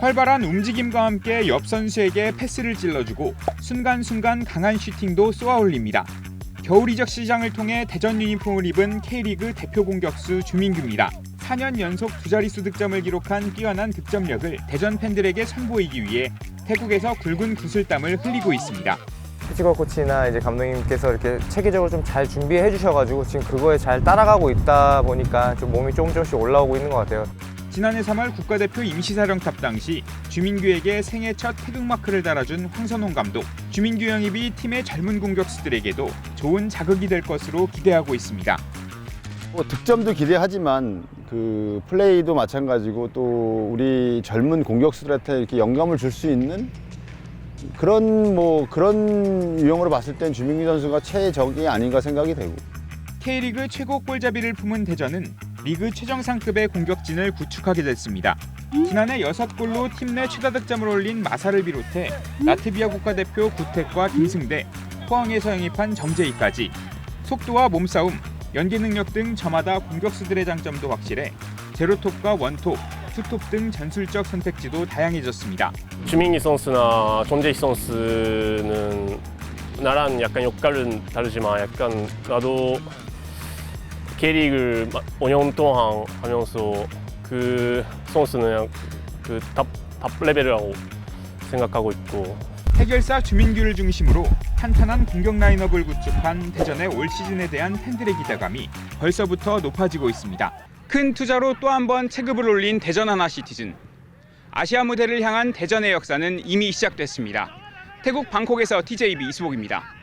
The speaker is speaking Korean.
활발한 움직임과 함께 옆 선수에게 패스를 찔러주고 순간순간 강한 슈팅도 쏘아올립니다. 겨울 이적 시장을 통해 대전 유니폼을 입은 K리그 대표 공격수 주민규입니다. 4년 연속 두 자릿수 득점을 기록한 뛰어난 득점력을 대전 팬들에게 선보이기 위해 태국에서 굵은 구슬땀을 흘리고 있습니다. 피지컬 코치나 이제 감독님께서 이렇게 체계적으로 좀 잘 준비해 주셔가지고 지금 그거에 잘 따라가고 있다 보니까 좀 몸이 조금 조금씩 올라오고 있는 것 같아요. 지난해 3월 국가대표 임시사령탑 당시 주민규에게 생애 첫 태극마크를 달아준 황선홍 감독. 주민규 영입이 팀의 젊은 공격수들에게도 좋은 자극이 될 것으로 기대하고 있습니다. 뭐 득점도 기대하지만 그 플레이도 마찬가지고 또 우리 젊은 공격수들한테 이렇게 영감을 줄 수 있는 그런 뭐 그런 유형으로 봤을 땐 주민규 선수가 최적이 아닌가 생각이 되고 K리그 최고 골잡이를 품은 대전은 리그 최정상급의 공격진을 구축하게 됐습니다. 지난해 6골로 팀 내 최다 득점을 올린 마사를 비롯해 라트비아 국가대표 구택과 김승대, 포항에서 영입한 정재희까지 속도와 몸싸움, 연계 능력 등 저마다 공격수들의 장점도 확실해 제로톱과 원톱, 투톱 등 전술적 선택지도 다양해졌습니다. 주민기 선수나 존재희 선수는 나랑 약간 역할은 다르지만 약간 나도 K리그 5년 동안 하면서 그 선수는 그탑 탑 레벨이라고 생각하고 있고 해결사 주민규를 중심으로 탄탄한 공격 라인업을 구축한 대전의 올 시즌에 대한 팬들의 기대감이 벌써부터 높아지고 있습니다. 큰 투자로 또 한 번 체급을 올린 대전 하나 시티즌. 아시아 무대를 향한 대전의 역사는 이미 시작됐습니다. 태국 방콕에서 TJB 이수복입니다.